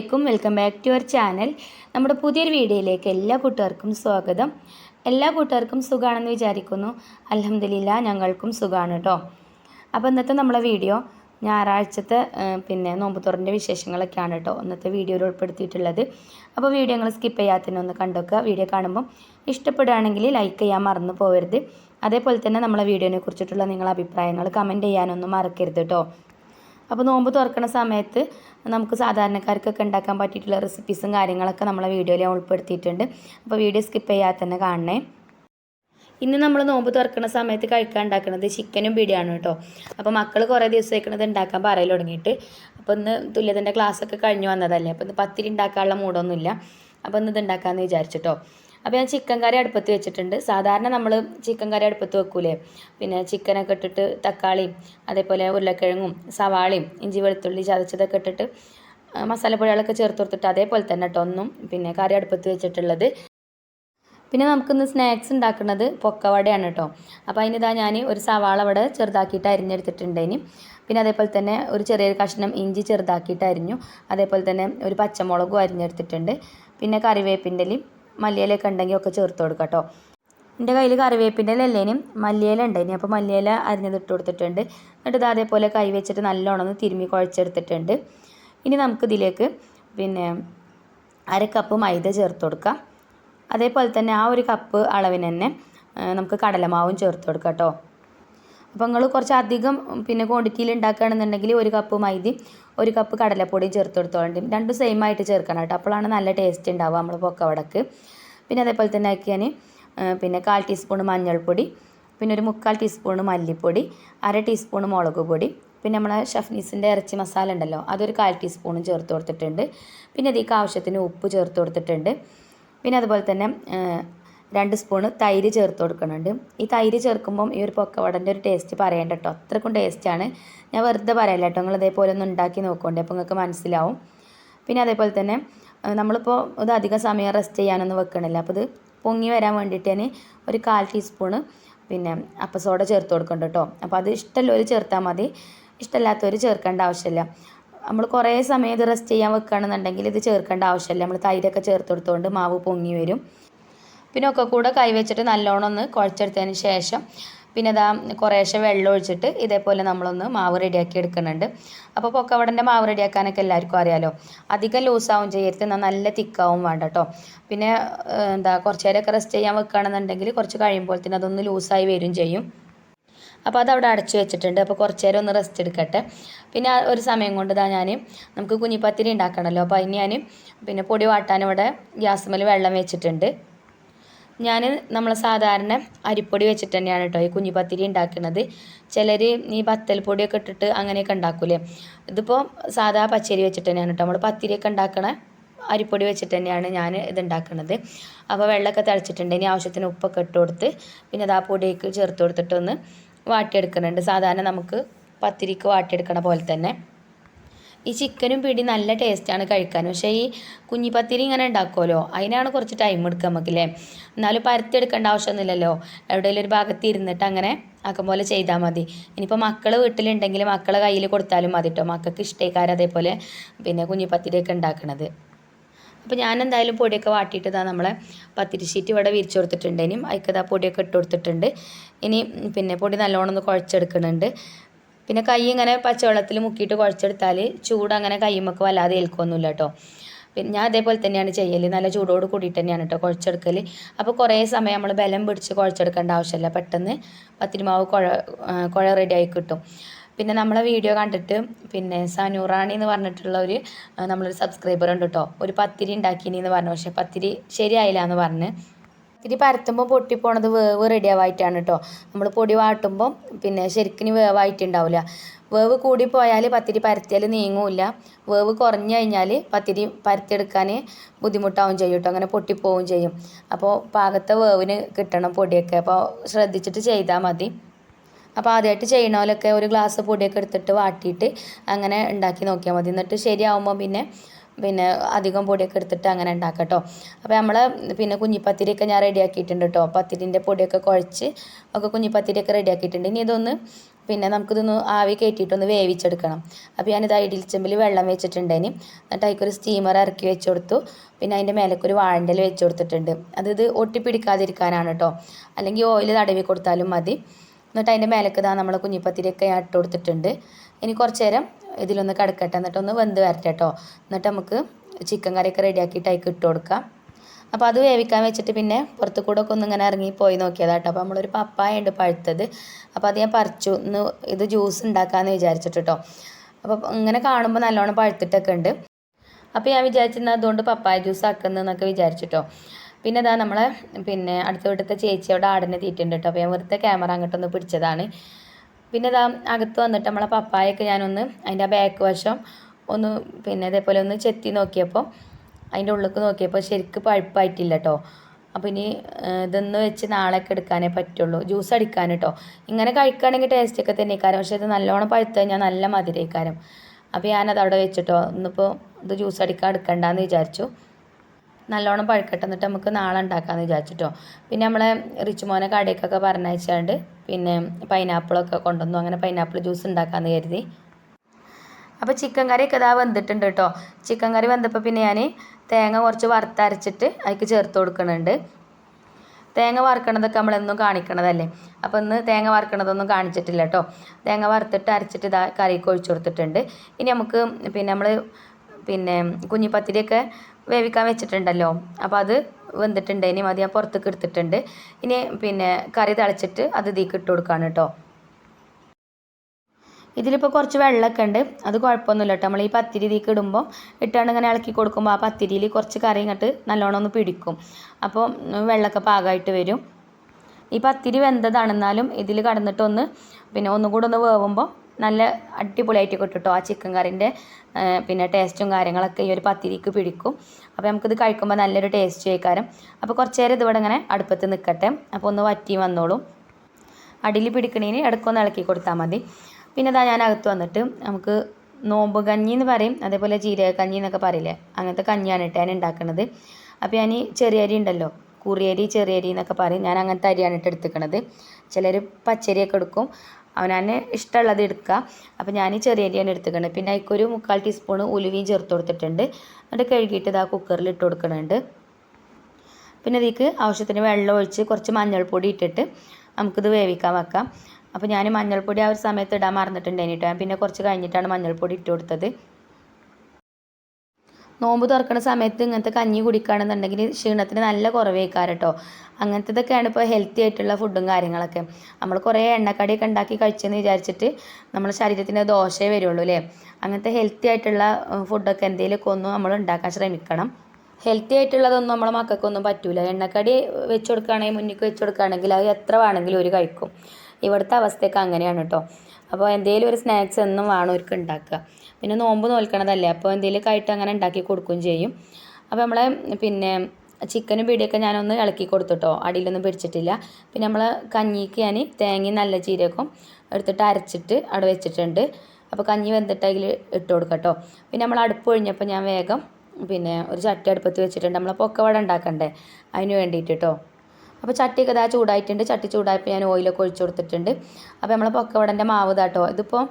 അസ്സാം വലൈക്കും welcome back to our channel. നമ്മുടെ പുതിയൊരു വീഡിയോയിലേക്ക് എല്ലാ കൂട്ടുകാർക്കും സ്വാഗതം. എല്ലാ കൂട്ടുകാർക്കും സുഖമാണെന്ന് വിചാരിക്കുന്നു. അലഹമില്ല ഞങ്ങൾക്കും സുഖമാണ് കേട്ടോ അപ്പോൾ ഇന്നത്തെ നമ്മളെ വീഡിയോ ഞായറാഴ്ചത്തെ പിന്നെ നോമ്പുത്തുറന്റെ വിശേഷങ്ങളൊക്കെയാണ് കേട്ടോ ഇന്നത്തെ വീഡിയോയിൽ ഉൾപ്പെടുത്തിയിട്ടുള്ളത്. അപ്പോൾ വീഡിയോ നിങ്ങൾ സ്കിപ്പ് ചെയ്യാത്തതിനെ ഒന്ന് കണ്ടുവെക്കുക വീഡിയോ കാണുമ്പം ഇഷ്ടപ്പെടുകയാണെങ്കിൽ ലൈക്ക് ചെയ്യാൻ മറന്നു പോകരുത് അതേപോലെ തന്നെ നമ്മളെ വീഡിയോനെ കുറിച്ചിട്ടുള്ള നിങ്ങളുടെ അഭിപ്രായങ്ങൾ കമന്റ് ചെയ്യാനൊന്നും മറക്കരുത് കേട്ടോ അപ്പോൾ നോമ്പ് തുറക്കുന്ന സമയത്ത് നമുക്ക് സാധാരണക്കാർക്കൊക്കെ ഉണ്ടാക്കാൻ പറ്റിയിട്ടുള്ള റെസിപ്പീസും കാര്യങ്ങളൊക്കെ നമ്മളെ വീഡിയോയിൽ ഞാൻ ഉൾപ്പെടുത്തിയിട്ടുണ്ട്. അപ്പോൾ വീഡിയോ സ്കിപ്പ് ചെയ്യാതെ തന്നെ കാണണേ. ഇന്ന് നമ്മൾ നോമ്പ് തുറക്കുന്ന സമയത്ത് കഴിക്കാൻ ഉണ്ടാക്കുന്നത് ചിക്കനും ബിരിയാണി കേട്ടോ അപ്പോൾ മക്കൾ കുറേ ദിവസം വയ്ക്കണത് ഉണ്ടാക്കാൻ പറയൽ തുടങ്ങിയിട്ട്. അപ്പോൾ ഇന്ന് തുല്യതന്റെ ക്ലാസ്സൊക്കെ കഴിഞ്ഞു വന്നതല്ലേ? അപ്പോൾ ഇന്ന് പത്തിരി ഉണ്ടാക്കാനുള്ള മൂടൊന്നുമില്ല അപ്പോൾ ഇന്ന് ഇത് ഉണ്ടാക്കാമെന്ന് വിചാരിച്ചിട്ടോ. അപ്പോൾ ഞാൻ ചിക്കൻ കറി അടുപ്പത്ത് വെച്ചിട്ടുണ്ട്. സാധാരണ നമ്മൾ ചിക്കൻ കറി അടുപ്പത്ത് വെക്കൂലേ? പിന്നെ ചിക്കനൊക്കെ ഇട്ടിട്ട് തക്കാളിയും അതേപോലെ ഉരുളക്കിഴങ്ങും സവാളയും ഇഞ്ചി വെളുത്തുള്ളി ചതച്ചതൊക്കെ ഇട്ടിട്ട് മസാലപ്പൊടികളൊക്കെ ചേർത്ത് കൊടുത്തിട്ട് അതേപോലെ തന്നെ കേട്ടോ ഒന്നും പിന്നെ കറി അടുപ്പത്ത് വെച്ചിട്ടുള്ളത്. പിന്നെ നമുക്കിന്ന് സ്നാക്സ് ഉണ്ടാക്കുന്നത് പൊക്കവടയാണ് കേട്ടോ അപ്പോൾ അതിനിതാ ഞാൻ ഒരു സവാള അവിടെ ചെറുതാക്കിയിട്ട് അരിഞ്ഞെടുത്തിട്ടുണ്ട് ഇനി പിന്നെ അതേപോലെ തന്നെ ഒരു ചെറിയൊരു കഷ്ണം ഇഞ്ചി ചെറുതാക്കിയിട്ട് അരിഞ്ഞു. അതേപോലെ തന്നെ ഒരു പച്ചമുളകും അരിഞ്ഞെടുത്തിട്ടുണ്ട്. പിന്നെ കറിവേപ്പിന്റെ മല്ലിയിലൊക്കെ ഉണ്ടെങ്കിൽ ഒക്കെ ചേർത്ത് കൊടുക്കാം കേട്ടോ. എന്റെ കയ്യിൽ കറിവേപ്പിന്റെ ഇല അല്ലേനും മല്ലിയില ഉണ്ടായിനി അപ്പോൾ മല്ലിയില അരിഞ്ഞതിട്ട് കൊടുത്തിട്ടുണ്ട്. എന്നിട്ട് ഇത് അതേപോലെ കൈ വെച്ചിട്ട് നല്ലോണം ഒന്ന് തിരുമ്മി കുഴച്ചെടുത്തിട്ടുണ്ട്. ഇനി നമുക്ക് ഇതിലേക്ക് പിന്നെ അര കപ്പ് മൈദ ചേർത്ത് കൊടുക്കാം. അതേപോലെ തന്നെ ആ ഒരു കപ്പ് അളവിന് തന്നെ നമുക്ക് കടലമാവും ചേർത്ത് കൊടുക്കാം കേട്ടോ. അപ്പോൾ നിങ്ങൾ കുറച്ച് അധികം പിന്നെ ക്വാണ്ടിറ്റിയിൽ ഉണ്ടാക്കുകയാണെന്നുണ്ടെങ്കിൽ ഒരു കപ്പ് മൈദയും ഒരു കപ്പ് കടലപ്പൊടിയും ചേർത്ത് കൊടുത്തോളണ്ടി രണ്ടും സെയിം ആയിട്ട് ചേർക്കണം കേട്ടോ അപ്പോഴാണ് നല്ല ടേസ്റ്റ് ഉണ്ടാവുക നമ്മൾ പൊക്കവടക്ക്. പിന്നെ അതേപോലെ തന്നെ ആക്കി ഞാൻ പിന്നെ കാൽ ടീസ്പൂൺ മഞ്ഞൾപ്പൊടി പിന്നെ ഒരു മുക്കാൽ ടീസ്പൂൺ മല്ലിപ്പൊടി അര ടീസ്പൂൺ മുളക് പൊടി പിന്നെ നമ്മളെ ഷഫ്നീസിന്റെ ഇറച്ചി മസാല ഉണ്ടല്ലോ അതൊരു കാൽ ടീസ്പൂണും ചേർത്ത് കൊടുത്തിട്ടുണ്ട്. പിന്നെ അതിലേക്ക് ആവശ്യത്തിന് ഉപ്പ് ചേർത്ത് കൊടുത്തിട്ടുണ്ട്. പിന്നെ അതുപോലെ തന്നെ രണ്ട് സ്പൂണ് തൈര് ചേർത്ത് കൊടുക്കുന്നുണ്ട്. ഈ തൈര് ചേർക്കുമ്പം ഈ ഒരു പൊക്കവടന്റെ ഒരു ടേസ്റ്റ് പറയണ്ട കേട്ടോ അത്രക്കും ടേസ്റ്റാണ് ഞാൻ വെറുതെ പറയല്ല കേട്ടോ നിങ്ങൾ ഇതേപോലെ ഒന്ന് ഉണ്ടാക്കി നോക്കണ്ടേ. അപ്പോൾ നിങ്ങൾക്ക് മനസ്സിലാവും. പിന്നെ അതേപോലെ തന്നെ നമ്മളിപ്പോൾ ഇത് അധികം സമയം റെസ്റ്റ് ചെയ്യാനൊന്നും വെക്കണില്ല. അപ്പോൾ ഇത് പൊങ്ങി വരാൻ വേണ്ടിയിട്ട് തന്നെ ഒരു കാൽ ടീസ്പൂണ് പിന്നെ അപ്പസോഡ ചേർത്ത് കൊടുക്കുന്നുണ്ട് കേട്ടോ അപ്പോൾ അത് ഇഷ്ടമുള്ളവർ ചേർത്താൽ മതി. ഇഷ്ടമില്ലാത്തവർ ചേർക്കേണ്ട ആവശ്യമില്ല. നമ്മൾ കുറേ സമയം ഇത് റെസ്റ്റ് ചെയ്യാൻ വെക്കുകയാണെന്നുണ്ടെങ്കിൽ ഇത് ചേർക്കേണ്ട ആവശ്യമില്ല. നമ്മൾ തൈരൊക്കെ ചേർത്ത് കൊടുത്തുകൊണ്ട് മാവ് പൊങ്ങി വരും. പിന്നെ ഒക്കെ കൂടെ കൈവച്ചിട്ട് നല്ലോണം ഒന്ന് കുഴച്ചെടുത്തതിന് ശേഷം പിന്നെ ഇതാ കുറേശ്ശെ വെള്ളം ഒഴിച്ചിട്ട് ഇതേപോലെ നമ്മളൊന്ന് മാവ് റെഡിയാക്കി എടുക്കുന്നുണ്ട്. അപ്പോൾ പൊക്കവടന്റെ മാവ് റെഡിയാക്കാനൊക്കെ എല്ലാവർക്കും അറിയാലോ. അധികം ലൂസാവും ചെയ്യരുത് എന്നാൽ നല്ല തിക്കാവും വേണ്ട കേട്ടോ പിന്നെ എന്താ കുറച്ച് നേരമൊക്കെ റെസ്റ്റ് ചെയ്യാൻ വെക്കുകയാണെന്നുണ്ടെങ്കിൽ കുറച്ച് കഴിയുമ്പോൾ തന്നെ അതൊന്ന് ലൂസായി വരും ചെയ്യും. അപ്പോൾ അതവിടെ അടച്ചു വെച്ചിട്ടുണ്ട്. അപ്പോൾ കുറച്ച് നേരം ഒന്ന് റെസ്റ്റ് എടുക്കട്ടെ. പിന്നെ ഒരു സമയം കൊണ്ട് ഇതാ ഞാൻ നമുക്ക് കുഞ്ഞിപ്പത്തിരി ഉണ്ടാക്കണമല്ലോ അപ്പോൾ അതിന് ഞാൻ പിന്നെ പൊടി വാട്ടാൻ ഇവിടെ ഗ്യാസുമേൽ വെള്ളം വെച്ചിട്ടുണ്ട്. ഞാൻ നമ്മൾ സാധാരണ അരിപ്പൊടി വെച്ചിട്ട് തന്നെയാണ് കേട്ടോ ഈ കുഞ്ഞിപ്പത്തിരി ഉണ്ടാക്കുന്നത് ചിലർ ഈ ബത്തൽ പൊടിയൊക്കെ ഇട്ടിട്ട് അങ്ങനെയൊക്കെ ഉണ്ടാക്കൂലേ? ഇതിപ്പോൾ സാധാ പച്ചരി വെച്ചിട്ട് തന്നെയാണ് കേട്ടോ നമ്മൾ പത്തിരിയൊക്കെ ഉണ്ടാക്കണ അരിപ്പൊടി വെച്ചിട്ട് തന്നെയാണ് ഞാൻ ഇത് ഉണ്ടാക്കുന്നത് അപ്പോൾ വെള്ളമൊക്കെ തിളച്ചിട്ടുണ്ട്. ഇനി ആവശ്യത്തിന് ഉപ്പൊക്കെ ഇട്ട് കൊടുത്ത് പിന്നെ അത് ആ പൊടിയൊക്കെ ചേർത്ത് കൊടുത്തിട്ടൊന്ന് വാട്ടിയെടുക്കുന്നുണ്ട് സാധാരണ നമുക്ക് പത്തിരിക്ക് വാട്ടിയെടുക്കണ പോലെ തന്നെ. ഈ ചിക്കനും പിടി നല്ല ടേസ്റ്റാണ് കഴിക്കാൻ. പക്ഷേ ഈ കുഞ്ഞിപ്പത്തിരി ഇങ്ങനെ ഉണ്ടാക്കുമല്ലോ അതിനാണ് കുറച്ച് ടൈം എടുക്കുക നമുക്കില്ലേ? എന്നാലും പരത്തിയെടുക്കേണ്ട ആവശ്യമൊന്നുമില്ലല്ലോ. എവിടെയെങ്കിലും ഒരു ഭാഗത്ത് ഇരുന്നിട്ട് അങ്ങനെ ആക്കം പോലെ ചെയ്താൽ മതി. ഇനിയിപ്പോൾ മക്കൾ വീട്ടിലുണ്ടെങ്കിൽ മക്കളെ കയ്യിൽ കൊടുത്താലും മതി കേട്ടോ മക്കൾക്ക് ഇഷ്ടക്കാർ അതേപോലെ പിന്നെ കുഞ്ഞിപ്പത്തിരിയൊക്കെ ഉണ്ടാക്കണത്. അപ്പോൾ ഞാൻ എന്തായാലും പൊടിയൊക്കെ വാട്ടിയിട്ട് ഇതാ നമ്മളെ പത്തിരി ഷീറ്റ് ഇവിടെ വിരിച്ചു കൊടുത്തിട്ടുണ്ട്. ഇനിയും അതിക്കതാ പൊടിയൊക്കെ ഇട്ട് കൊടുത്തിട്ടുണ്ട്. ഇനി പിന്നെ പൊടി നല്ലോണം ഒന്ന് കുഴച്ചെടുക്കുന്നുണ്ട്. പിന്നെ കൈ ഇങ്ങനെ പച്ചവെള്ളത്തിൽ മുക്കിയിട്ട് കുഴച്ചെടുത്താൽ ചൂട് അങ്ങനെ കൈമൊക്കെ വല്ലാതെ ഏൽക്കൊന്നുമില്ല കേട്ടോ. പിന്നെ ഞാൻ അതേപോലെ തന്നെയാണ് ചെയ്യൽ നല്ല ചൂടോട് കൂടിയിട്ട് തന്നെയാണ് കേട്ടോ കുഴച്ചെടുക്കൽ അപ്പോൾ കുറേ സമയം നമ്മൾ ബലം പിടിച്ച് കുഴച്ചെടുക്കേണ്ട ആവശ്യമില്ല. പെട്ടെന്ന് പത്തിരിമാവ് കുഴ കുഴ ആയി കിട്ടും. പിന്നെ നമ്മളെ വീഡിയോ കണ്ടിട്ട് പിന്നെ സനൂറാണി എന്ന് പറഞ്ഞിട്ടുള്ള ഒരു നമ്മളൊരു സബ്സ്ക്രൈബർ ഉണ്ട് കേട്ടോ. ഒരു പത്തിരി ഉണ്ടാക്കിനി എന്ന് പറഞ്ഞു. പക്ഷേ പത്തിരി ശരിയായില്ല എന്ന് പറഞ്ഞ് പത്തിരി പരത്തുമ്പോൾ പൊട്ടിപ്പോണത് വേവ് റെഡിയാവായിട്ടാണ് കേട്ടോ നമ്മൾ പൊടി വാട്ടുമ്പം പിന്നെ ശരിക്കും വേവായിട്ടുണ്ടാവില്ല വേവ് കൂടി പോയാൽ പത്തിരി പരത്തിയാൽ നീങ്ങൂല വേവ് കുറഞ്ഞു കഴിഞ്ഞാൽ പത്തിരി പരത്തിയെടുക്കാൻ ബുദ്ധിമുട്ടാവും ചെയ്യും കേട്ടോ അങ്ങനെ പൊട്ടിപ്പോവും ചെയ്യും. അപ്പോൾ പാകത്തെ വേവിന് കിട്ടണം പൊടിയൊക്കെ. അപ്പോൾ ശ്രദ്ധിച്ചിട്ട് ചെയ്താൽ മതി. അപ്പോൾ ആദ്യമായിട്ട് ചെയ്യണ പോലെയൊക്കെ ഒരു ഗ്ലാസ് പൊടിയൊക്കെ എടുത്തിട്ട് വാട്ടിയിട്ട് അങ്ങനെ ഉണ്ടാക്കി നോക്കിയാൽ മതി. എന്നിട്ട് ശരിയാവുമ്പോൾ പിന്നെ പിന്നെ അധികം പൊടിയൊക്കെ എടുത്തിട്ട് അങ്ങനെ ഉണ്ടാക്കാം കേട്ടോ അപ്പോൾ നമ്മൾ പിന്നെ കുഞ്ഞിപ്പത്തിരിയൊക്കെ ഞാൻ റെഡിയാക്കിയിട്ടുണ്ട് കേട്ടോ പത്തിരിന്റെ പൊടിയൊക്കെ കുഴച്ച് ഒക്കെ കുഞ്ഞിപ്പത്തിരിയൊക്കെ റെഡിയാക്കിയിട്ടുണ്ട് ഇനി ഇതൊന്ന് പിന്നെ നമുക്കിതൊന്ന് ആവി കയറ്റിയിട്ടൊന്ന് വേവിച്ചെടുക്കണം. അപ്പോൾ ഞാനിത് ചെമ്പിൽ വെള്ളം വെച്ചിട്ടുണ്ടേന്. എന്നിട്ട് അതിക്കൊരു സ്റ്റീമർ ഇറക്കി വെച്ച് കൊടുത്തു. പിന്നെ അതിന്റെ മേലേക്കൊരു വാഴന്റെ വെച്ചു വെച്ച് കൊടുത്തിട്ടുണ്ട്. അത് ഇത് ഒട്ടിപ്പിടിക്കാതിരിക്കാനാണ് കേട്ടോ അല്ലെങ്കിൽ ഓയിൽ തടവി കൊടുത്താലും മതി. എന്നിട്ട് അതിന്റെ മേലേക്ക് ഇതാ നമ്മൾ കുഞ്ഞിപ്പത്തിരിയൊക്കെ ഞാൻ ഇട്ട് കൊടുത്തിട്ടുണ്ട്. ഇനി കുറച്ച് നേരം ഇതിലൊന്ന് കിടക്കട്ടെ. എന്നിട്ടൊന്ന് വെന്ത് വരട്ടെ കേട്ടോ എന്നിട്ട് നമുക്ക് ചിക്കൻ കറിയൊക്കെ റെഡിയാക്കിയിട്ട് അതിൽ ഇട്ട് കൊടുക്കാം. അപ്പോൾ അത് വേവിക്കാൻ വെച്ചിട്ട് പിന്നെ പുറത്ത് കൂടെ ഒക്കെ ഒന്ന് ഇങ്ങനെ ഇറങ്ങി പോയി നോക്കിയതാട്ടോ. അപ്പോൾ നമ്മളൊരു പപ്പായ ഉണ്ട് പഴുത്തത്. അപ്പോൾ അത് ഞാൻ പറിച്ചു. ഇന്ന് ഇത് ജ്യൂസ് ഉണ്ടാക്കാമെന്ന് വിചാരിച്ചിട്ട് കേട്ടോ അപ്പോൾ ഇങ്ങനെ കാണുമ്പോൾ നല്ലോണം പഴുത്തിട്ടൊക്കെ ഉണ്ട്. അപ്പോൾ ഞാൻ വിചാരിച്ചിരുന്നത് അതുകൊണ്ട് പപ്പായ ജ്യൂസ് ആക്കുന്നതെന്നൊക്കെ വിചാരിച്ചിട്ടോ. പിന്നെ ഇതാ നമ്മളെ പിന്നെ അടുത്ത വീട്ടിലത്തെ ചേച്ചി അവിടെ ആടിനെ തീറ്റുണ്ട് കേട്ടോ അപ്പോൾ ഞാൻ വെറുതെ ക്യാമറ അങ്ങോട്ടൊന്ന് പിടിച്ചതാണ്. പിന്നെ ഇതാ അകത്ത് വന്നിട്ട് നമ്മളെ പപ്പായൊക്കെ ഞാനൊന്ന് അതിന്റെ ആ ബാക്ക് വശം ഒന്ന് പിന്നെ ഇതേപോലെ ഒന്ന് ചെത്തി നോക്കിയപ്പോൾ അതിന്റെ ഉള്ളിലേക്ക് നോക്കിയപ്പോൾ ശരിക്ക് പഴുപ്പായിട്ടില്ല കേട്ടോ അപ്പോൾ ഇനി ഇതൊന്ന് വെച്ച് നാളെയൊക്കെ എടുക്കാനേ പറ്റുള്ളൂ. ജ്യൂസ് അടിക്കാൻ കേട്ടോ ഇങ്ങനെ കഴിക്കുകയാണെങ്കിൽ ടേസ്റ്റൊക്കെ കാരണം പക്ഷേ ഇത് നല്ലോണം പഴുത്ത് കഴിഞ്ഞാൽ നല്ല മധുരക്കാരം. അപ്പോൾ ഞാനത് അവിടെ വെച്ചിട്ടോ. ഇന്നിപ്പോൾ ഇത് ജ്യൂസ് അടിക്കാൻ എടുക്കണ്ടെന്ന് വിചാരിച്ചു. നല്ലോണം പഴുക്കട്ടെ എന്നിട്ട് നമുക്ക് നാളെ ഉണ്ടാക്കാമെന്ന് വിചാരിച്ചിട്ടോ. പിന്നെ നമ്മളെ റിച്ച് മോനെ കടയ്ക്കൊക്കെ പറഞ്ഞയച്ചാണ്ട് പിന്നെ പൈനാപ്പിളൊക്കെ കൊണ്ടുവന്നു. അങ്ങനെ പൈനാപ്പിൾ ജ്യൂസ് ഉണ്ടാക്കാമെന്ന് കരുതി. അപ്പോൾ ചിക്കൻ കറിയൊക്കെ ഇതാ വെന്തിട്ടുണ്ട് കേട്ടോ. ചിക്കൻ കറി വെന്തപ്പോൾ പിന്നെ ഞാൻ തേങ്ങ കുറച്ച് വറുത്തരച്ചിട്ട് അതിക്ക് ചേർത്ത് കൊടുക്കുന്നുണ്ട് തേങ്ങ വറുക്കണതൊക്കെ നമ്മളെന്നും കാണിക്കണതല്ലേ? അപ്പോൾ ഇന്ന് തേങ്ങ വറുക്കണതൊന്നും കാണിച്ചിട്ടില്ല കേട്ടോ. തേങ്ങ വറുത്തിട്ട് അരച്ചിട്ട് ഇതാ കറിക്ക് ഒഴിച്ചു കൊടുത്തിട്ടുണ്ട്. ഇനി നമുക്ക് പിന്നെ നമ്മൾ പിന്നെ കുഞ്ഞിപ്പത്തിരിയൊക്കെ വേവിക്കാൻ വെച്ചിട്ടുണ്ടല്ലോ. അപ്പോൾ അത് വെന്തിട്ടുണ്ട്. ഇനി മതി ഞാൻ പുറത്തേക്ക് എടുത്തിട്ടുണ്ട്. ഇനി പിന്നെ കറി തിളച്ചിട്ട് അത് ഇതിലേക്ക് ഇട്ട് കൊടുക്കാണ് കേട്ടോ. ഇതിലിപ്പോൾ കുറച്ച് വെള്ളമൊക്കെ ഉണ്ട്. അത് കുഴപ്പമൊന്നുമില്ല കേട്ടോ. നമ്മൾ ഈ പത്തിരി ഇതിലേക്ക് ഇടുമ്പോൾ ഇട്ടാണ്ട് ഇങ്ങനെ ഇളക്കി കൊടുക്കുമ്പോൾ ആ പത്തിരിയിൽ കുറച്ച് കറി ഇങ്ങോട്ട് നല്ലോണം ഒന്ന് പിടിക്കും. അപ്പോൾ വെള്ളമൊക്കെ പാകമായിട്ട് വരും. ഈ പത്തിരി വെന്തതാണെന്നാലും ഇതിൽ കടന്നിട്ടൊന്ന് പിന്നെ ഒന്നുകൂടെ ഒന്ന് വേവുമ്പോൾ നല്ല അടിപൊളിയായിട്ട് കിട്ടും ആ ചിക്കൻ കറിന്റെ പിന്നെ ടേസ്റ്റും കാര്യങ്ങളൊക്കെ ഈ ഒരു പത്തിരിക്ക് പിടിക്കും. അപ്പോൾ നമുക്കിത് കഴിക്കുമ്പോൾ നല്ലൊരു ടേസ്റ്റ് ആയിക്കാരം. അപ്പോൾ കുറച്ച് നേരം ഇതിവിടെ ഇങ്ങനെ അടുപ്പത്ത് നിൽക്കട്ടെ അപ്പോൾ ഒന്ന് വറ്റി വന്നോളും. അടിയിൽ പിടിക്കണേന് ഇടക്കൊന്ന് ഇളക്കി കൊടുത്താൽ മതി. പിന്നെ ഇതാ ഞാൻ അകത്ത് വന്നിട്ട് നമുക്ക് നോമ്പ് കഞ്ഞി എന്ന് പറയും. അതേപോലെ ജീരക കഞ്ഞി എന്നൊക്കെ പറയില്ലേ? അങ്ങനത്തെ കഞ്ഞിയാണ് ഇട്ട് ഞാൻ ഉണ്ടാക്കുന്നത് അപ്പോൾ ഞാൻ ഈ ചെറിയ അരി ഉണ്ടല്ലോ കുറിയരി ചെറിയരി എന്നൊക്കെ പറയും. ഞാൻ അങ്ങനത്തെ അരിയാണ് ഇട്ട് എടുത്തിക്കണത്. ചിലർ പച്ചരിയൊക്കെ എടുക്കും. അവനാന് ഇഷ്ടമുള്ളത് എടുക്കുക. അപ്പോൾ ഞാൻ ചെറിയ അരിയാണ് എടുത്തിക്കണത് പിന്നെ അതിക്കൊരു മുക്കാൽ ടീസ്പൂൺ ഉലുവയും ചേർത്ത് കൊടുത്തിട്ടുണ്ട്. എന്നിട്ട് കഴുകിയിട്ട് ഇതാ കുക്കറിൽ ഇട്ട് കൊടുക്കുന്നുണ്ട് പിന്നെ ഇതിക്ക് ആവശ്യത്തിന് വെള്ളം ഒഴിച്ച് കുറച്ച് മഞ്ഞൾപ്പൊടി ഇട്ടിട്ട് നമുക്കിത് വേവിക്കാൻ വെക്കാം. അപ്പോൾ ഞാൻ മഞ്ഞൾപ്പൊടി ആ ഒരു സമയത്ത് ഇടാൻ മറന്നിട്ടുണ്ടായിട്ടോ ഞാൻ പിന്നെ കുറച്ച് കഴിഞ്ഞിട്ടാണ് മഞ്ഞൾപ്പൊടി ഇട്ട് കൊടുത്തത്. നോമ്പ് തുറക്കുന്ന സമയത്ത് ഇങ്ങനത്തെ കഞ്ഞി കുടിക്കുകയാണെന്നുണ്ടെങ്കിൽ ക്ഷീണത്തിന് നല്ല കുറവേക്കാരം കേട്ടോ അങ്ങനത്തതൊക്കെയാണ് ഇപ്പോൾ ഹെൽത്തി ആയിട്ടുള്ള ഫുഡും കാര്യങ്ങളൊക്കെ. നമ്മൾ കുറേ എണ്ണക്കടിയൊക്കെ ഉണ്ടാക്കി കഴിച്ചെന്ന് വിചാരിച്ചിട്ട് നമ്മുടെ ശരീരത്തിന് ദോഷമേ വരുള്ളൂ അല്ലേ അങ്ങനത്തെ ഹെൽത്തി ആയിട്ടുള്ള ഫുഡൊക്കെ എന്തെങ്കിലുമൊക്കെ ഒന്ന് നമ്മൾ ഉണ്ടാക്കാൻ ശ്രമിക്കണം. ഹെൽത്തി ആയിട്ടുള്ളതൊന്നും നമ്മളെ മക്കൾക്കൊന്നും പറ്റൂല. എണ്ണക്കടി വെച്ച് കൊടുക്കുകയാണെങ്കിൽ മുന്നിക്ക് വെച്ച് കൊടുക്കുകയാണെങ്കിൽ അത് എത്ര വേണമെങ്കിലും ഒരു കഴിക്കും. ഇവിടുത്തെ അവസ്ഥയൊക്കെ അങ്ങനെയാണ് കേട്ടോ അപ്പോൾ എന്തെങ്കിലും ഒരു സ്നാക്സ് എന്നും വേണം അവർക്ക് ഉണ്ടാക്കുക. പിന്നെ നോമ്പ് നോൽക്കണതല്ലേ അപ്പോൾ എന്തെങ്കിലും ആയിട്ട് അങ്ങനെ ഉണ്ടാക്കി കൊടുക്കുകയും ചെയ്യും. അപ്പോൾ നമ്മളെ പിന്നെ ചിക്കനും പിടിയൊക്കെ ഞാനൊന്ന് ഇളക്കി കൊടുത്തിട്ടോ അടിയിലൊന്നും പിടിച്ചിട്ടില്ല. പിന്നെ നമ്മൾ കഞ്ഞിക്ക് ഞാൻ തേങ്ങയും നല്ല ജീരകവും എടുത്തിട്ട് അരച്ചിട്ട് അവിടെ വെച്ചിട്ടുണ്ട്. അപ്പോൾ കഞ്ഞി വെന്തിട്ട് അതിൽ ഇട്ട് കൊടുക്കട്ടോ. പിന്നെ നമ്മൾ അടുപ്പ് ഒഴിഞ്ഞപ്പോൾ ഞാൻ വേഗം പിന്നെ ഒരു ചട്ടി അടുപ്പത്ത് വെച്ചിട്ടുണ്ട്. നമ്മൾ പൊക്കവട ഉണ്ടാക്കണ്ടേ അതിന് വേണ്ടിയിട്ട് കേട്ടോ അപ്പോൾ ചട്ടിയൊക്കെ ഇതാ ചൂടായിട്ടുണ്ട്. ചട്ടി ചൂടായപ്പോൾ ഞാൻ ഓയിലൊക്കെ ഒഴിച്ചു കൊടുത്തിട്ടുണ്ട്. അപ്പോൾ നമ്മൾ പൊക്കവടന്റെ മാവ് ഇതാട്ടോ ഇതിപ്പോൾ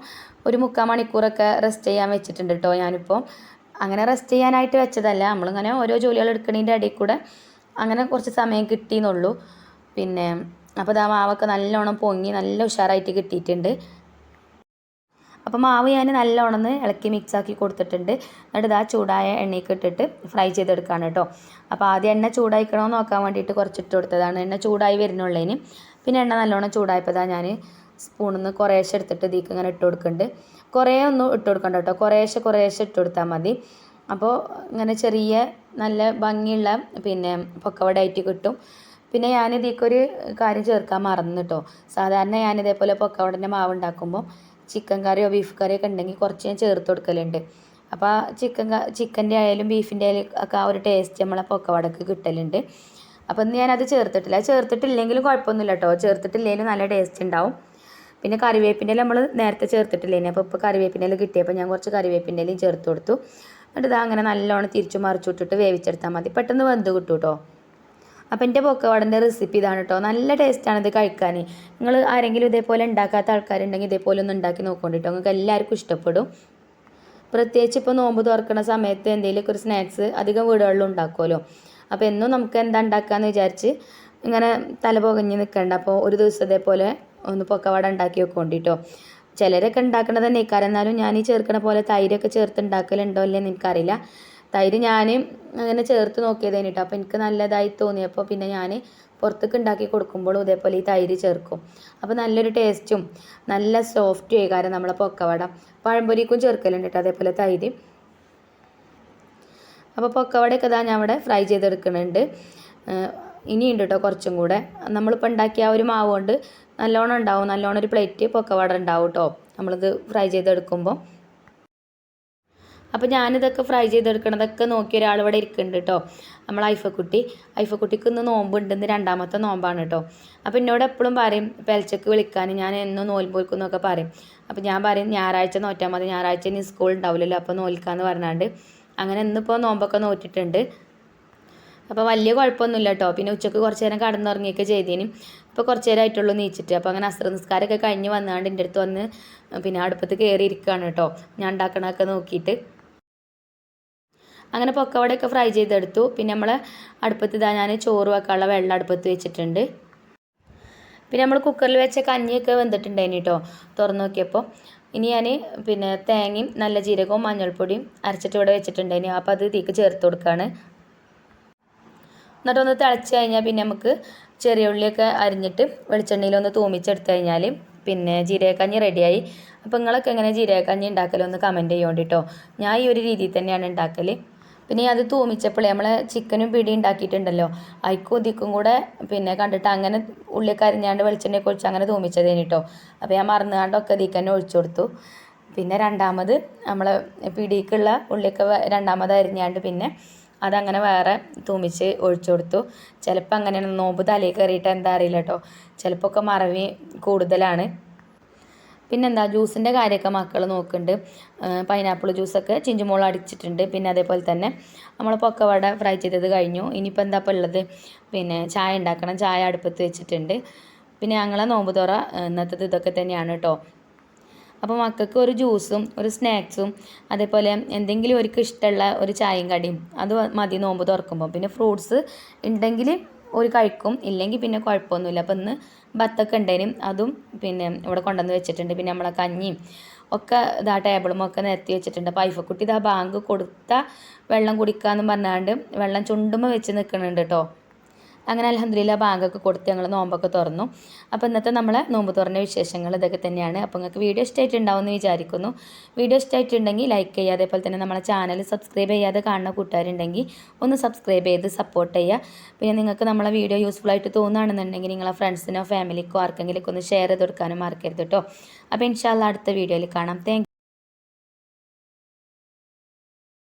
ഒരു മുക്കാൽ മണിക്കൂറൊക്കെ റെസ്റ്റ് ചെയ്യാൻ വെച്ചിട്ടുണ്ട് കേട്ടോ ഞാനിപ്പോൾ. അങ്ങനെ റെസ്റ്റ് ചെയ്യാനായിട്ട് വെച്ചതല്ല. നമ്മളിങ്ങനെ ഓരോ ജോലികൾ എടുക്കണതിന്റെ ഇടയിൽ കൂടെ അങ്ങനെ കുറച്ച് സമയം കിട്ടിയെന്നുള്ളൂ. പിന്നെ അപ്പോൾ ഇതാ മാവൊക്കെ നല്ലോണം പൊങ്ങി നല്ല ഉഷാറായിട്ട് കിട്ടിയിട്ടുണ്ട്. അപ്പോൾ മാവ് ഞാൻ നല്ലോണമെന്ന് ഇളക്കി മിക്സ് ആക്കി കൊടുത്തിട്ടുണ്ട്. എന്നിട്ട് ആ ചൂടായ എണ്ണയ്ക്ക് ഇട്ടിട്ട് ഫ്രൈ ചെയ്തെടുക്കുകയാണ് കേട്ടോ. അപ്പോൾ ആദ്യം എണ്ണ ചൂടായിക്കണമെന്ന് നോക്കാൻ വേണ്ടിയിട്ട് കുറച്ച് ഇട്ട് കൊടുത്തതാണ്. എണ്ണ ചൂടായി വരുന്നുള്ളതിന് പിന്നെ എണ്ണ നല്ലോണം ചൂടായപ്പോൾ ഞാൻ സ്പൂണിൽ നിന്ന് കുറേശ്ശെ എടുത്തിട്ട് ഇതിക്ക് ഇങ്ങനെ ഇട്ട് കൊടുക്കുന്നുണ്ട്. കുറേ ഒന്നും ഇട്ട് കൊടുക്കണ്ട കേട്ടോ. കുറേശ്ശെ കുറേശ്ശെ ഇട്ട് കൊടുത്താൽ മതി. അപ്പോൾ ഇങ്ങനെ ചെറിയ നല്ല ഭംഗിയുള്ള പിന്നെ പൊക്കവടായിട്ട് കിട്ടും. പിന്നെ ഞാൻ ഇതിക്കൊരു കാര്യം ചേർക്കാൻ മറന്നു കേട്ടോ. സാധാരണ ഞാൻ ഇതേപോലെ പൊക്കവടന്റെ മാവ് ഉണ്ടാക്കുമ്പോൾ ചിക്കൻ കറിയോ ബീഫ് കറിയോ ഒക്കെ ഉണ്ടെങ്കിൽ കുറച്ച് ഞാൻ ചേർത്ത് കൊടുക്കലുണ്ട്. അപ്പോൾ ചിക്കൻ ചിക്കന്റെ ആയാലും ബീഫിന്റെ ആയാലും ഒക്കെ ആ ഒരു ടേസ്റ്റ് നമ്മളെ പൊക്കവടക്ക് കിട്ടലുണ്ട്. അപ്പോൾ ഇന്ന് ഞാനത് ചേർത്തിട്ടില്ല. ചേർത്തിട്ടില്ലെങ്കിലും കുഴപ്പമൊന്നുമില്ല കേട്ടോ ചേർത്തിട്ടില്ലെങ്കിലും നല്ല ടേസ്റ്റ് ഉണ്ടാവും. പിന്നെ കറിവേപ്പിന്റെ നമ്മൾ നേരത്തെ ചേർത്തിട്ടില്ലേനെ? അപ്പോൾ ഇപ്പോൾ കറിവേപ്പിന്റെ കിട്ടിയപ്പോൾ ഞാൻ കുറച്ച് കറിവേപ്പിന്റെ ചേർത്ത് കൊടുത്തു. എന്നിട്ട് ഇതാ അങ്ങനെ നല്ലോണം തിരിച്ചു മറിച്ചു വിട്ടിട്ട് വേവിച്ചെടുത്താൽ മതി. പെട്ടെന്ന് വെന്ത് കിട്ടും കേട്ടോ അപ്പം എന്റെ പൊക്കവാടന്റെ റെസിപ്പി ഇതാണ് കേട്ടോ നല്ല ടേസ്റ്റാണ് ഇത് കഴിക്കാൻ നിങ്ങൾ ആരെങ്കിലും ഇതേപോലെ ഉണ്ടാക്കാത്ത ആൾക്കാരുണ്ടെങ്കിൽ ഇതേപോലെ ഒന്ന് ഉണ്ടാക്കി നോക്കൊണ്ടിട്ടോ നിങ്ങൾക്ക് എല്ലാവർക്കും ഇഷ്ടപ്പെടും. പ്രത്യേകിച്ച് ഇപ്പോൾ നോമ്പ് തുറക്കുന്ന സമയത്ത് എന്തെങ്കിലും ഒരു സ്നാക്സ് അധികം വീടുകളിലും ഉണ്ടാക്കുമല്ലോ അപ്പോൾ എന്നും നമുക്ക് എന്താ ഉണ്ടാക്കാന്ന് വിചാരിച്ച് ഇങ്ങനെ തല പുകഞ്ഞ് നിൽക്കണ്ട അപ്പോൾ ഒരു ദിവസം ഇതേപോലെ ഒന്ന് പൊക്കവാട ഉണ്ടാക്കി വെക്കൊണ്ടിട്ടോ ചിലരൊക്കെ ഉണ്ടാക്കണത് തന്നെ കാരണം എന്നാലും ഞാൻ ഈ ചേർക്കണ പോലെ തൈരൊക്കെ ചേർത്ത് ഉണ്ടാക്കലുണ്ടോ അല്ലേ എനിക്കറിയില്ല. തൈര് ഞാൻ അങ്ങനെ ചേർത്ത് നോക്കിയതേന് കേട്ടോ അപ്പോൾ എനിക്ക് നല്ലതായി തോന്നിയപ്പോൾ പിന്നെ ഞാൻ പുറത്തേക്ക് ഉണ്ടാക്കി കൊടുക്കുമ്പോഴും ഇതേപോലെ ഈ തൈര് ചേർക്കും. അപ്പോൾ നല്ലൊരു ടേസ്റ്റും നല്ല സോഫ്റ്റ് കാരണം നമ്മളെ പൊക്കവട പഴംപൊരിക്കും ചേർക്കലുണ്ട് കേട്ടോ. അതേപോലെ തൈര്. അപ്പോൾ പൊക്കവടയൊക്കെ ഇതാ ഞാൻ അവിടെ ഫ്രൈ ചെയ്തെടുക്കുന്നുണ്ട്. ഇനിയുണ്ട് കേട്ടോ കുറച്ചും കൂടെ. നമ്മളിപ്പോൾ ഉണ്ടാക്കിയ ആ ഒരു മാവ് കൊണ്ട് നല്ലോണം ഉണ്ടാവും. നല്ലോണം ഒരു പ്ലേറ്റ് പൊക്കവട ഉണ്ടാവും കേട്ടോ. നമ്മളിത് ഫ്രൈ ചെയ്തെടുക്കുമ്പോൾ അപ്പോൾ ഞാനിതൊക്കെ ഫ്രൈ ചെയ്തെടുക്കണതൊക്കെ നോക്കി ഒരാൾ ഇവിടെ ഇരിക്കുന്നുണ്ട് കേട്ടോ നമ്മൾ ഐഫക്കുട്ടി. ഐഫക്കുട്ടിക്ക് ഇന്ന് നോമ്പുണ്ട്. ഇന്ന് രണ്ടാമത്തെ നോമ്പാണ് കേട്ടോ അപ്പോൾ എന്നോട് എപ്പോഴും പറയും പെലച്ചക്ക് വിളിക്കാൻ ഞാൻ എന്നും നോൽമ്പോൽക്കും എന്നൊക്കെ പറയും. അപ്പോൾ ഞാൻ പറയും ഞായറാഴ്ച നോറ്റാൽ മതി. ഞായറാഴ്ച ഇനി സ്കൂൾ ഉണ്ടാവില്ലല്ലോ അപ്പോൾ നോൽക്കാന്ന് പറഞ്ഞാണ്ട്. അങ്ങനെ ഇന്നിപ്പോൾ നോമ്പൊക്കെ നോറ്റിട്ടുണ്ട്. അപ്പോൾ വലിയ കുഴപ്പമൊന്നുമില്ല കേട്ടോ പിന്നെ ഉച്ചയ്ക്ക് കുറച്ച് നേരം കടന്നുറങ്ങിയൊക്കെ ചെയ്തേനും. ഇപ്പോൾ കുറച്ച് നേരമായിട്ടുള്ളൂ നീച്ചിട്ട്. അപ്പോൾ അങ്ങനെ അസ്ത്ര നിസ്കാരമൊക്കെ കഴിഞ്ഞ് വന്നാണ്ട് എന്റെ അടുത്ത് വന്ന് പിന്നെ അടുപ്പത്ത് കയറി ഇരിക്കുകയാണ് കേട്ടോ ഞാൻ ഉണ്ടാക്കണതൊക്കെ നോക്കിയിട്ട്. അങ്ങനെ പൊക്കവടയൊക്കെ ഫ്രൈ ചെയ്തെടുത്തു. പിന്നെ നമ്മൾ അടുപ്പത്ത് ഇതാ ഞാൻ ചോറ് വെക്കാനുള്ള വെള്ളം അടുപ്പത്ത് വെച്ചിട്ടുണ്ട്. പിന്നെ നമ്മൾ കുക്കറിൽ വെച്ച കഞ്ഞിയൊക്കെ വെന്തിട്ടുണ്ടായിന് കേട്ടോ തുറന്നു നോക്കിയപ്പോൾ ഇനി ഞാൻ പിന്നെ തേങ്ങയും നല്ല ജീരകവും മഞ്ഞൾപ്പൊടിയും അരച്ചിട്ട് ഇവിടെ വെച്ചിട്ടുണ്ടായിന്. അപ്പോൾ അത് തീക്ക് ചേർത്ത് കൊടുക്കുകയാണ് എന്നിട്ടൊന്ന് തിളച്ച് കഴിഞ്ഞാൽ പിന്നെ നമുക്ക് ചെറിയ ഉള്ളിയൊക്കെ അരിഞ്ഞിട്ട് വെളിച്ചെണ്ണയിലൊന്ന് തൂമിച്ചെടുത്ത് കഴിഞ്ഞാൽ പിന്നെ ജീരകക്കഞ്ഞി റെഡിയായി അപ്പോൾ നിങ്ങളൊക്കെ എങ്ങനെ ജീരകക്കഞ്ഞി ഉണ്ടാക്കലൊന്ന് കമന്റ് ചെയ്യോണ്ട് കേട്ടോ ഞാൻ ഈ ഒരു രീതിയിൽ തന്നെയാണ് ഉണ്ടാക്കൽ പിന്നെ അത് തൂമിച്ചപ്പോഴേ നമ്മൾ ചിക്കനും പിടി ഉണ്ടാക്കിയിട്ടുണ്ടല്ലോ. അയക്കും ദിക്കും കൂടെ പിന്നെ കണ്ടിട്ട് അങ്ങനെ ഉള്ളി കരിഞ്ഞാണ്ട് വെളിച്ചെണ്ണയൊക്കെ ഒഴിച്ച് അങ്ങനെ തൂമിച്ചത് കേട്ടോ അപ്പോൾ ഞാൻ മറന്നുകാണ്ടൊക്കെ ഇതിക്ക് തന്നെ ഒഴിച്ചു കൊടുത്തു. പിന്നെ രണ്ടാമത് നമ്മൾ പിടിക്കുള്ള ഉള്ളിയൊക്കെ രണ്ടാമത് അരിഞ്ഞാണ്ട് പിന്നെ അതങ്ങനെ വേറെ തൂമിച്ച് ഒഴിച്ചു കൊടുത്തു. ചിലപ്പോൾ അങ്ങനെയാണ് നോമ്പ് തലയിൽ കയറിയിട്ട് എന്താ അറിയില്ല കേട്ടോ ചിലപ്പോൾ ഒക്കെ മറവി കൂടുതലാണ്. പിന്നെന്താ ജ്യൂസിന്റെ കാര്യമൊക്കെ മക്കൾ നോക്കുന്നുണ്ട്. പൈനാപ്പിൾ ജ്യൂസൊക്കെ ചിഞ്ചുമോൾ അടിച്ചിട്ടുണ്ട്. പിന്നെ അതേപോലെ തന്നെ നമ്മൾ പൊക്കവട ഫ്രൈ ചെയ്തത് കഴിഞ്ഞു. ഇനിയിപ്പോൾ എന്താ ഇപ്പോൾ ഉള്ളത്? പിന്നെ ചായ ഉണ്ടാക്കണം. ചായ അടുപ്പത്ത് വെച്ചിട്ടുണ്ട്. പിന്നെ ഞങ്ങളെ നോമ്പ് തുറ ഇന്നത്തത് ഇതൊക്കെ തന്നെയാണ് കേട്ടോ അപ്പോൾ മക്കൾക്ക് ഒരു ജ്യൂസും ഒരു സ്നാക്സും അതേപോലെ എന്തെങ്കിലും അവർക്ക് ഇഷ്ടമുള്ള ഒരു ചായയും കടിയും അത് മതി നോമ്പ് തുറക്കുമ്പോൾ പിന്നെ ഫ്രൂട്ട്സ് ഉണ്ടെങ്കിൽ ഒരു കഴിക്കും. ഇല്ലെങ്കിൽ പിന്നെ കുഴപ്പമൊന്നുമില്ല. അപ്പോൾ ഇന്ന് ബത്തൊക്കെ ഉണ്ടേനും. അതും പിന്നെ ഇവിടെ കൊണ്ടുവന്ന് വെച്ചിട്ടുണ്ട്. പിന്നെ നമ്മളെ കഞ്ഞിയും ഒക്കെ ഇതാ ടേബിളും ഒക്കെ നിരത്തി വെച്ചിട്ടുണ്ട്. അപ്പോൾ ഐഫക്കുട്ടി ഇതാ ബാങ്ക് കൊടുത്ത വെള്ളം കുടിക്കാമെന്ന് പറഞ്ഞാണ്ട് വെള്ളം ചുണ്ടുമ്പോൾ വെച്ച് നിൽക്കുന്നുണ്ട് കേട്ടോ. അങ്ങനെ അലഹദില്ല ബാങ്കൊക്കെ കൊടുത്ത് ഞങ്ങൾ നോമ്പൊക്കെ തുറന്നു. അപ്പോൾ ഇന്നത്തെ നമ്മളെ നോമ്പ് തുറന്ന വിശേഷങ്ങൾ ഇതൊക്കെ തന്നെയാണ്. അപ്പോൾ നിങ്ങൾക്ക് വീഡിയോ ഇഷ്ടമായിട്ടുണ്ടാവും എന്ന് വിചാരിക്കുന്നു. വീഡിയോ ഇഷ്ടമായിട്ടുണ്ടെങ്കിൽ ലൈക്ക് ചെയ്യുക. അതേപോലെ തന്നെ നമ്മളെ ചാനൽ സബ്സ്ക്രൈബ് ചെയ്യാതെ കാണുന്ന കൂട്ടുകാരുണ്ടെങ്കിൽ ഒന്ന് സബ്സ്ക്രൈബ് ചെയ്ത് സപ്പോർട്ട് ചെയ്യുക. പിന്നെ നിങ്ങൾക്ക് നമ്മളെ വീഡിയോ യൂസ്ഫുൾ ആയിട്ട് തോന്നുകയാണെന്നുണ്ടെങ്കിൽ നിങ്ങളെ ഫ്രണ്ട്സിനോ ഫാമിലിക്കോ ആർക്കെങ്കിലും ഒന്ന് ഷെയർ ചെയ്ത് കൊടുക്കാനും മറക്കരുത് കേട്ടോ അപ്പോൾ ഇൻഷാല്ല അടുത്ത വീഡിയോയിൽ കാണാം. താങ്ക്